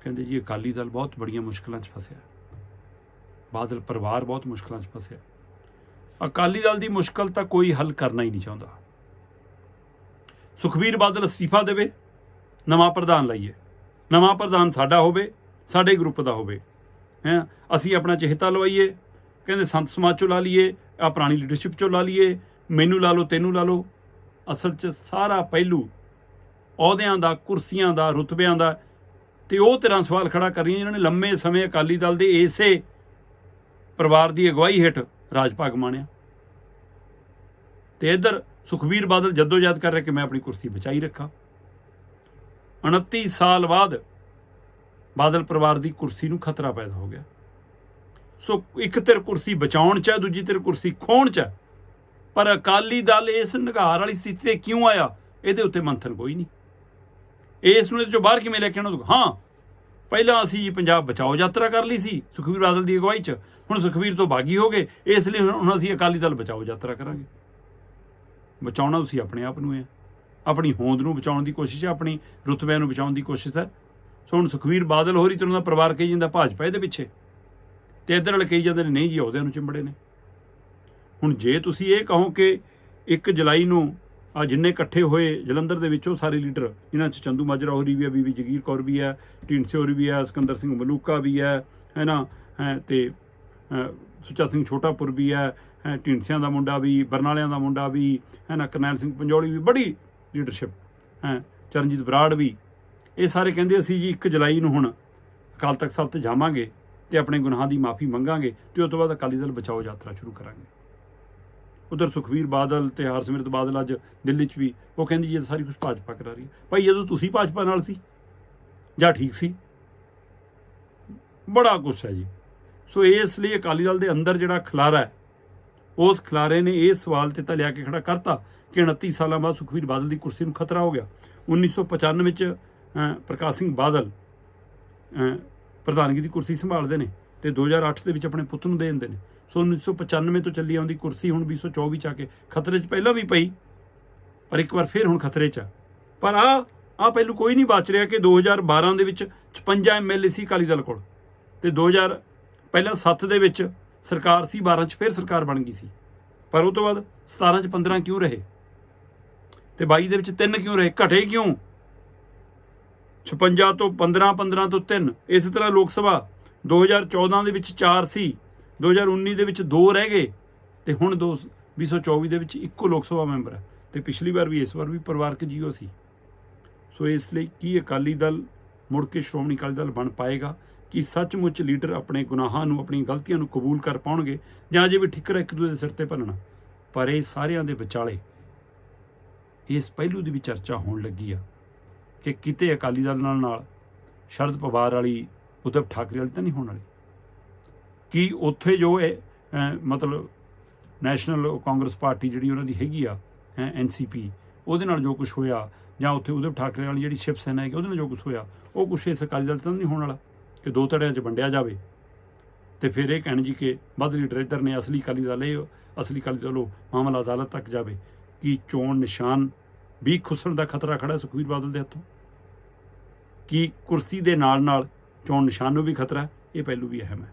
ਕਹਿੰਦੇ ਜੀ, ਅਕਾਲੀ ਦਲ ਬਹੁਤ ਬੜੀਆਂ ਮੁਸ਼ਕਲਾਂ 'ਚ ਫਸਿਆ। ਬਾਦਲ ਪਰਿਵਾਰ ਬਹੁਤ ਮੁਸ਼ਕਲਾਂ 'ਚ ਫਸਿਆ। ਅਕਾਲੀ ਦਲ ਦੀ ਮੁਸ਼ਕਲ ਤਾਂ ਕੋਈ ਹੱਲ ਕਰਨਾ ਹੀ ਨਹੀਂ ਚਾਹੁੰਦਾ। ਸੁਖਬੀਰ ਬਾਦਲ ਅਸਤੀਫਾ ਦੇਵੇ, ਨਵਾਂ ਪ੍ਰਧਾਨ ਲਈਏ। ਨਵਾਂ ਪ੍ਰਧਾਨ ਸਾਡਾ ਹੋਵੇ, ਸਾਡੇ ਗਰੁੱਪ ਦਾ ਹੋਵੇ। ਹੈ, ਅਸੀਂ ਆਪਣਾ ਚਿਹਤਾ ਲਵਾਈਏ, ਕਹਿੰਦੇ ਸੰਤ ਸਮਾਜ ਚੋਂ ਲਾ ਲਈਏ ਆ ਪੁਰਾਣੀ ਲੀਡਰਸ਼ਿਪ ਚੋਂ ਲਾ ਲਈਏ, ਮੈਨੂੰ ਲਾ ਲਓ, ਤੈਨੂੰ ਲਾ ਲਓ। ਅਸਲ 'ਚ ਸਾਰਾ ਪਹਿਲੂ ਅਹੁਦਿਆਂ ਦਾ, ਕੁਰਸੀਆਂ ਦਾ, ਰੁਤਬਿਆਂ ਦਾ ਤੇ ਉਹ ਤੇਰਾ ਸਵਾਲ ਖੜਾ ਕਰ ਰਹੀਆਂ, ਜਿਨ੍ਹਾਂ ਨੇ ਲੰਮੇ ਸਮੇਂ ਅਕਾਲੀ ਦਲ ਦੇ ਇਸੇ ਪਰਿਵਾਰ ਦੀ ਅਗਵਾਈ ਹੇਠ ਰਾਜ ਭਾਗ ਮਾਣਿਆ। ਤੇ ਇੱਧਰ ਸੁਖਬੀਰ ਬਾਦਲ ਜਦੋਜਹਿਦ ਕਰ ਰਿਹਾ ਕਿ ਮੈਂ ਆਪਣੀ ਕੁਰਸੀ ਬਚਾਈ ਰੱਖਾਂ। 29 ਸਾਲ ਬਾਅਦ ਬਾਦਲ ਪਰਿਵਾਰ ਦੀ ਕੁਰਸੀ ਨੂੰ ਖਤਰਾ ਪੈਦਾ ਹੋ ਗਿਆ। ਸੋ ਇੱਕ ਧਿਰ ਕੁਰਸੀ ਬਚਾਉਣ ਚ ਹੈ, ਦੂਜੀ ਧਿਰ ਕੁਰਸੀ ਖੋਣ ਚ ਹੈ। ਪਰ ਅਕਾਲੀ ਦਲ ਇਸ ਨਿਗਾਰ ਵਾਲੀ ਸਥਿਤੀ ਤੇ ਕਿਉਂ ਆਇਆ, ਇਹਦੇ ਉੱਤੇ ਮੰਥਨ ਕੋਈ ਨਹੀਂ। ਇਸ ਨੂੰ ਇਹਦੇ ਚੋਂ ਬਾਹਰ ਕਿਵੇਂ ਲੈ ਕੇ ਆਉਣਾ ਤੂੰ? ਹਾਂ। ਪਹਿਲਾਂ ਅਸੀਂ ਪੰਜਾਬ ਬਚਾਓ ਯਾਤਰਾ ਕਰ ਲਈ ਸੀ, ਸੁਖਬੀਰ ਬਾਦਲ ਦੀ ਅਗਵਾਈ 'ਚ। ਹੁਣ ਸੁਖਬੀਰ ਤੋਂ ਬਾਗੀ ਹੋ ਗਏ। ਇਸ ਲਈ ਹੁਣ ਅਸੀਂ ਅਕਾਲੀ ਦਲ ਬਚਾਓ ਯਾਤਰਾ ਕਰਾਂਗੇ। ਬਚਾਉਣਾ ਤੁਸੀਂ ਆਪਣੇ ਆਪ ਨੂੰ ਹੈ। ਆਪਣੀ ਹੋਂਦ ਨੂੰ ਬਚਾਉਣ ਦੀ ਕੋਸ਼ਿਸ਼ ਹੈ, ਆਪਣੀ ਰੁਤਬਿਆਂ ਨੂੰ ਬਚਾਉਣ ਦੀ ਕੋਸ਼ਿਸ਼ ਹੈ। ਸੋ ਹੁਣ ਸੁਖਬੀਰ ਬਾਦਲ ਹੋਰੀ ਤਰ੍ਹਾਂ ਦਾ ਪਰਿਵਾਰ ਕਹੀ ਜਾਂਦਾ ਭਾਜਪਾ ਇਹਦੇ ਪਿੱਛੇ। ਤੇ ਇੱਧਰ ਵਾਲੇ ਕਹੀ ਜਾਂਦੇ ਨੇ, ਨਹੀਂ ਜੀ ਉਹਦਿਆਂ ਨੂੰ ਚਿੰਬੜੇ ਨੇ। ਹੁਣ ਜੇ ਤੁਸੀਂ ਇਹ ਕਹੋ ਕਿ 1 ਜੁਲਾਈ ਨੂੰ ਆ ਜਿੰਨੇ ਇਕੱਠੇ ਹੋਏ ਜਲੰਧਰ ਦੇ ਵਿੱਚੋਂ ਸਾਰੇ ਲੀਡਰ ਇਹਨਾਂ ਚ ਚੰਦੂ ਮਾਜਰਾ ਹੋਰੀ ਵੀ ਹੈ ਬੀਬੀ ਜਗੀਰ ਕੌਰ ਵੀ ਹੈ ਢੀਂਡਸੇ ਹੋਰੀ ਵੀ ਹੈ ਸਿਕੰਦਰ ਸਿੰਘ ਮਲੂਕਾ ਵੀ ਹੈ ਹੈ ਨਾ ਹੈ ਤੇ ਅ, ਸੁੱਚਾ ਸਿੰਘ ਛੋਟਾਪੁਰ ਵੀ ਹੈ ਢੀਂਡਸਿਆਂ ਦਾ ਮੁੰਡਾ ਵੀ ਬਰਨਾਲਿਆਂ ਦਾ ਮੁੰਡਾ ਵੀ ਹੈ ਨਾ ਕਰਨੈਲ ਸਿੰਘ ਪੰਜੋਲੀ ਵੀ ਬੜੀ ਲੀਡਰਸ਼ਿਪ ਹੈ? ਚਰਨਜੀਤ ਬਰਾੜ ਵੀ। ਇਹ ਸਾਰੇ ਕਹਿੰਦੇ ਅਸੀਂ ਜੀ 1 ਜੁਲਾਈ ਨੂੰ ਹੁਣ ਅਕਾਲ ਤਖਤ ਸਾਹਿਬ ਤੇ ਜਾਵਾਂਗੇ ਤੇ ਆਪਣੇ ਗੁਨਾਹਾਂ ਦੀ ਮਾਫੀ ਮੰਗਾਂਗੇ ਤੇ ਉਸ ਤੋਂ ਬਾਅਦ ਅਕਾਲੀ ਦਲ ਬਚਾਓ ਯਾਤਰਾ ਸ਼ੁਰੂ ਕਰਾਂਗੇ। ਉਧਰ ਸੁਖਵੀਰ ਬਾਦਲ ਤੇ ਹਰਸਿਮਰਤ ਬਾਦਲ ਅੱਜ ਦਿੱਲੀ 'ਚ ਵੀ ਉਹ ਕਹਿੰਦੀ ਜੀ ਇਹ ਸਾਰੀ ਕੁਝ ਭਾਜਪਾ ਕਰਾ ਰਹੀ ਹੈ। ਭਾਈ ਜਦੋਂ ਤੁਸੀਂ ਭਾਜਪਾ ਨਾਲ ਸੀ ਜਾਂ ਠੀਕ ਸੀ? ਬੜਾ ਗੁੱਸਾ ਹੈ ਜੀ। ਸੋ ਇਸ ਲਈ ਅਕਾਲੀ ਦਲ ਦੇ ਅੰਦਰ ਜਿਹੜਾ ਖਲਾਰਾ ਹੈ ਉਸ ਖਲਾਰੇ ਨੇ ਇਹ ਸਵਾਲ ਤੇ ਤਾਂ ਲਿਆ ਕੇ ਖੜਾ ਕਰਤਾ ਕਿ 29 ਸਾਲਾਂ ਬਾਅਦ ਸੁਖਵੀਰ ਬਾਦਲ ਦੀ ਕੁਰਸੀ ਨੂੰ ਖਤਰਾ ਹੋ ਗਿਆ। 1995 ਵਿੱਚ ਅਹ, ਪ੍ਰਕਾਸ਼ ਸਿੰਘ ਬਾਦਲ ਪ੍ਰਧਾਨਗੀ ਦੀ ਕੁਰਸੀ ਸੰਭਾਲਦੇ ਨੇ ਤੇ 2008 ਦੇ ਵਿੱਚ ਆਪਣੇ ਪੁੱਤ ਨੂੰ ਦੇ ਦਿੰਦੇ ਨੇ। ਸੋ 1995 ਤੋਂ ਚੱਲੀ ਆਉਂਦੀ ਕੁਰਸੀ ਹੁਣ 2024 ਚ ਆ ਕੇ ਖਤਰੇ 'ਚ ਪਹਿਲਾਂ ਵੀ ਪਈ, ਪਰ ਇੱਕ ਵਾਰ ਫਿਰ ਹੁਣ ਖਤਰੇ 'ਚ ਆ। ਪਰ ਆ ਆ ਪਹਿਲੂ ਕੋਈ ਨਹੀਂ ਬਚ ਰਿਹਾ ਕਿ 2012 ਦੇ ਵਿੱਚ 56 ਐਮਐਲਏ ਸੀ ਅਕਾਲੀ ਦਲ ਕੋਲ ਤੇ 2000 ਪਹਿਲਾਂ 7 ਦੇ ਵਿੱਚ ਸਰਕਾਰ ਸੀ 12 ਚ ਫਿਰ ਸਰਕਾਰ ਬਣ ਗਈ ਸੀ। ਪਰ ਉਹ ਤੋਂ ਬਾਅਦ 17 ਚ 15 ਕਿਉਂ ਰਹੇ? ਤੇ 22 ਦੇ ਵਿੱਚ 3 ਕਿਉਂ ਰਹੇ? ਘਟੇ ਕਿਉਂ? 56 ਤੋਂ 15 15 ਤੋਂ 3 ਇਸੇ ਤਰ੍ਹਾਂ ਲੋਕ ਸਭਾ 2014 ਦੇ ਵਿੱਚ 4 ਸੀ। 2019 ਦੇ ਵਿੱਚ ਦੋ ਰਹਿ ਗਏ ਤੇ ਹੁਣ 2 2024 ਦੇ ਵਿੱਚ ਇੱਕੋ ਲੋਕ ਸਭਾ ਮੈਂਬਰ ਹੈ। ਤੇ ਪਿਛਲੀ ਵਾਰ ਵੀ ਇਸ ਵਾਰ ਵੀ ਪਰਿਵਾਰਕ ਜੀਓ ਸੀ। ਸੋ ਇਸ ਲਈ ਕੀ ਅਕਾਲੀ ਦਲ ਮੁੜ ਕੇ ਸ਼੍ਰੋਮਣੀ ਅਕਾਲੀ ਦਲ ਬਣ ਪਾਏਗਾ? ਕਿ ਸੱਚਮੁੱਚ ਲੀਡਰ ਆਪਣੇ ਗੁਨਾਹਾਂ ਨੂੰ, ਆਪਣੀਆਂ ਗਲਤੀਆਂ ਨੂੰ ਕਬੂਲ ਕਰ ਪਾਉਣਗੇ? ਜਾਂ ਅਜੇ ਵੀ ਠਿੱਕਰ ਇੱਕ ਦੂਜੇ ਦੇ ਸਿਰ ਤੇ ਭੰਨਣਾ? ਪਰ ਇਹ ਸਾਰਿਆਂ ਦੇ ਵਿਚਾਲੇ ਇਸ ਪਹਿਲੂ ਦੀ ਵੀ ਚਰਚਾ ਹੋਣ ਲੱਗੀ ਆ ਕਿ ਕਿਤੇ ਅਕਾਲੀ ਦਲ ਨਾਲ ਨਾਲ ਸ਼ਰਦ ਪਵਾਰ ਵਾਲੀ ਉद्धਵ ਠਾਕਰੇ ਵਾਲੀ ਤਾਂ ਨਹੀਂ ਹੋਣ ਵਾਲੀ? ਕਿ ਉੱਥੇ ਜੋ ਇਹ ਮਤਲਬ ਨੈਸ਼ਨਲ ਕਾਂਗਰਸ ਪਾਰਟੀ ਜਿਹੜੀ ਉਹਨਾਂ ਦੀ ਹੈਗੀ ਆ ਹੈ ਐਨਸੀਪੀ ਉਹਦੇ ਨਾਲ ਜੋ ਕੁਝ ਹੋਇਆ, ਜਾਂ ਉੱਥੇ ਉद्धਵ ਠਾਕਰੇ ਵਾਲੀ ਜਿਹੜੀ ਸ਼ਿਵ ਸੈਨਾ ਹੈ ਉਹਦੇ ਨਾਲ ਜੋ ਕੁਝ ਹੋਇਆ, ਉਹ ਕੁਛ ਇਸ ਅਕਾਲੀ ਦਲ ਤਾਂ ਨਹੀਂ ਹੋਣ ਵਾਲਾ, ਕਿ ਦੋ ਧੜਿਆਂ 'ਚ ਵੰਡਿਆ ਜਾਵੇ। ਤੇ ਫਿਰ ਇਹ ਕਹਿਣ ਜੀ ਕਿ ਵੱਧ ਲੀਡਰ ਇੱਧਰ ਨੇ, ਅਸਲੀ ਅਕਾਲੀ ਦਲ ਇਹ, ਅਸਲੀ ਅਕਾਲੀ ਦਲ ਉਹ, ਮਾਮਲਾ ਅਦਾਲਤ ਤੱਕ ਜਾਵੇ, ਕਿ ਚੋਣ ਨਿਸ਼ਾਨ ਵੀ ਖੁੱਸਣ ਦਾ ਖਤਰਾ ਖੜਾ ਹੈ ਸੁਖਬੀਰ ਬਾਦਲ ਦੇ ਹੱਥੋਂ? ਕਿ ਕੁਰਸੀ ਦੇ ਨਾਲ ਨਾਲ ਚੋਣ ਨਿਸ਼ਾਨ ਨੂੰ ਵੀ ਖਤਰਾ ਇਹ ਪਹਿਲੂ ਵੀ ਅਹਿਮ ਹੈ।